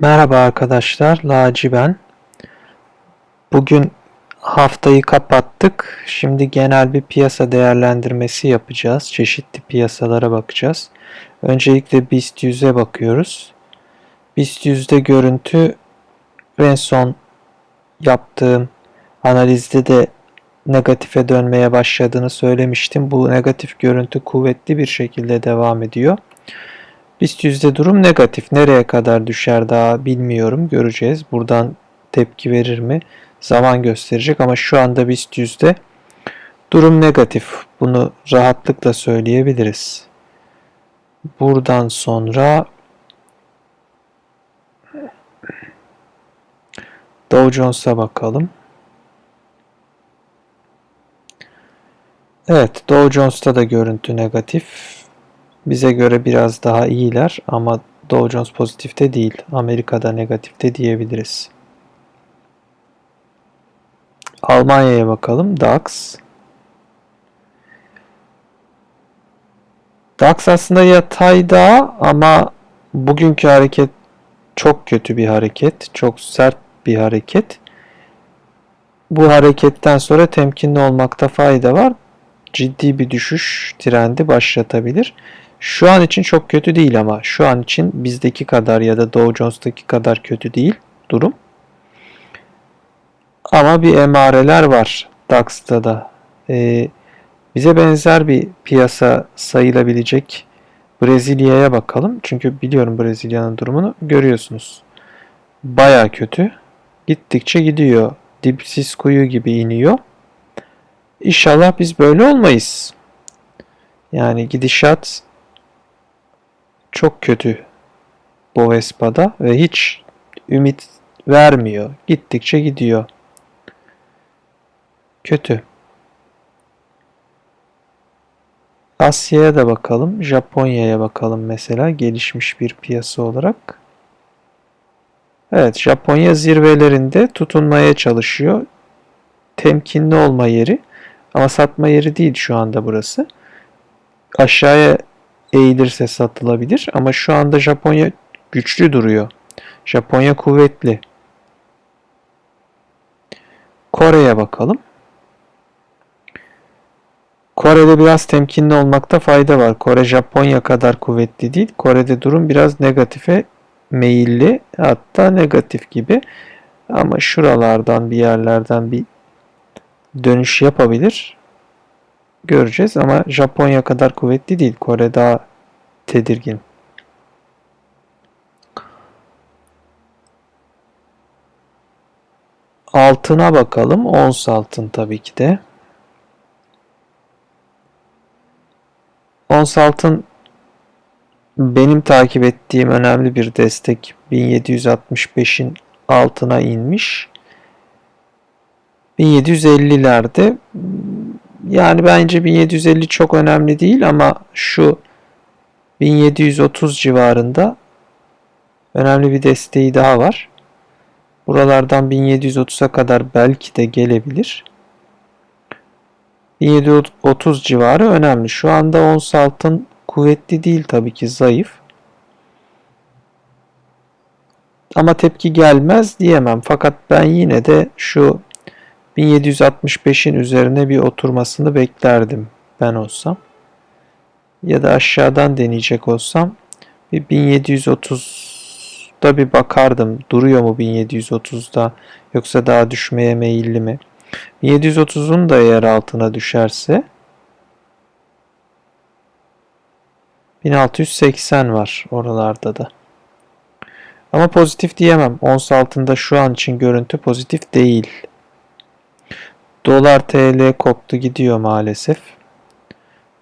Merhaba arkadaşlar, Laci ben. Bugün haftayı kapattık. Şimdi genel bir piyasa değerlendirmesi yapacağız. Çeşitli piyasalara bakacağız. Öncelikle BIST 100'e bakıyoruz. BIST 100'de görüntü en son yaptığım analizde de negatife dönmeye başladığını söylemiştim. Bu negatif görüntü kuvvetli bir şekilde devam ediyor. BIST yüzde durum negatif. Nereye kadar düşer daha bilmiyorum. Göreceğiz. Buradan tepki verir mi? Zaman gösterecek ama şu anda BIST yüzde durum negatif. Bunu rahatlıkla söyleyebiliriz. Buradan sonra Dow Jones'a bakalım. Evet, Dow Jones'ta da görüntü negatif. Bize göre biraz daha iyiler ama Dow Jones pozitifte değil. Amerika'da negatifte diyebiliriz. Almanya'ya bakalım. DAX. DAX aslında yatayda ama bugünkü hareket çok kötü bir hareket. Çok sert bir hareket. Bu hareketten sonra temkinli olmakta fayda var. Ciddi bir düşüş trendi başlatabilir. Şu an için çok kötü değil ama şu an için bizdeki kadar ya da Dow Jones'taki kadar kötü değil durum. Ama bir emareler var DAX'ta da. Ee, bize benzer bir piyasa sayılabilecek Brezilya'ya bakalım. Çünkü biliyorum Brezilya'nın durumunu görüyorsunuz. Baya kötü. Gittikçe gidiyor. Dipsiz kuyu gibi iniyor. İnşallah biz böyle olmayız. Yani gidişat çok kötü Bovespa'da ve hiç ümit vermiyor. Gittikçe gidiyor. Kötü. Asya'ya da bakalım. Japonya'ya bakalım mesela gelişmiş bir piyasa olarak. Evet, Japonya zirvelerinde tutunmaya çalışıyor. Temkinli olma yeri ama satma yeri değil şu anda burası. Aşağıya eğilirse satılabilir ama şu anda Japonya güçlü duruyor. Japonya kuvvetli. Kore'ye bakalım. Kore'de biraz temkinli olmakta fayda var. Kore Japonya kadar kuvvetli değil. Kore'de durum biraz negatife meyilli hatta negatif gibi. Ama şuralardan bir yerlerden bir dönüş yapabilir. Göreceğiz ama Japonya kadar kuvvetli değil. Kore daha tedirgin. Altına bakalım. Ons altın tabii ki de. Ons altın benim takip ettiğim önemli bir destek 1765'in altına inmiş. 1750'lerde yani bence 1750 çok önemli değil ama şu 1730 civarında önemli bir desteği daha var. Buralardan 1730'a kadar belki de gelebilir. 1730 civarı önemli. Şu anda ons altın kuvvetli değil tabii ki zayıf. Ama tepki gelmez diyemem. Fakat ben yine de şu 1765'in üzerine bir oturmasını beklerdim ben olsam. Ya da aşağıdan deneyecek olsam bir 1730'da bir bakardım. Duruyor mu 1730'da yoksa daha düşmeye meyilli mi? 1730'un da eğer altına düşerse 1680 var oralarda da. Ama pozitif diyemem. Ons altında şu an için görüntü pozitif değil. Dolar TL koptu gidiyor maalesef.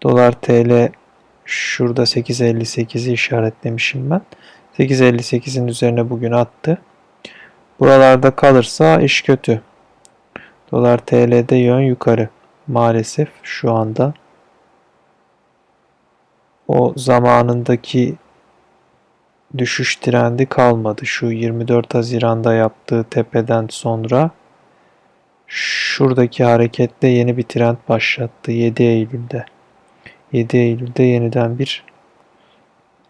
Dolar TL şurada 8.58'i işaretlemişim ben. 8.58'in üzerine bugün attı. Buralarda kalırsa iş kötü. Dolar TL'de yön yukarı. Maalesef şu anda o zamanındaki düşüş trendi kalmadı. Şu 24 Haziran'da yaptığı tepeden sonra şuradaki hareketle yeni bir trend başlattı 7 Eylül'de. 7 Eylül'de yeniden bir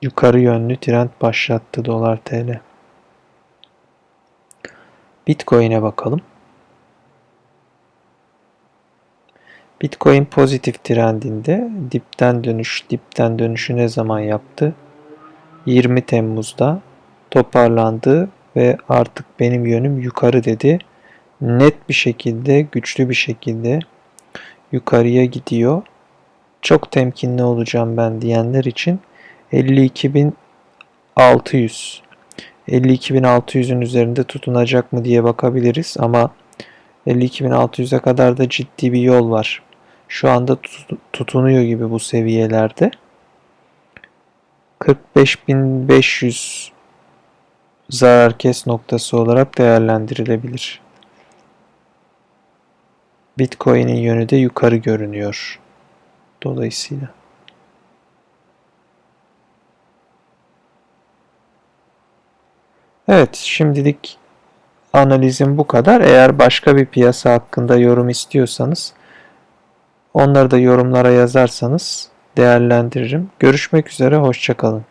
yukarı yönlü trend başlattı dolar TL. Bitcoin'e bakalım. Bitcoin pozitif trendinde dipten dönüş, dipten dönüşü ne zaman yaptı? 20 Temmuz'da toparlandı ve artık benim yönüm yukarı dedi. Net bir şekilde, güçlü bir şekilde yukarıya gidiyor. Çok temkinli olacağım ben diyenler için 52.600 52.600'ün üzerinde tutunacak mı diye bakabiliriz ama 52.600'e kadar da ciddi bir yol var. Şu anda tutunuyor gibi bu seviyelerde. 45.500 zarar kes noktası olarak değerlendirilebilir. Bitcoin'in yönü de yukarı görünüyor. Dolayısıyla. Evet, şimdilik analizim bu kadar. Eğer başka bir piyasa hakkında yorum istiyorsanız onları da yorumlara yazarsanız değerlendiririm. Görüşmek üzere, hoşçakalın.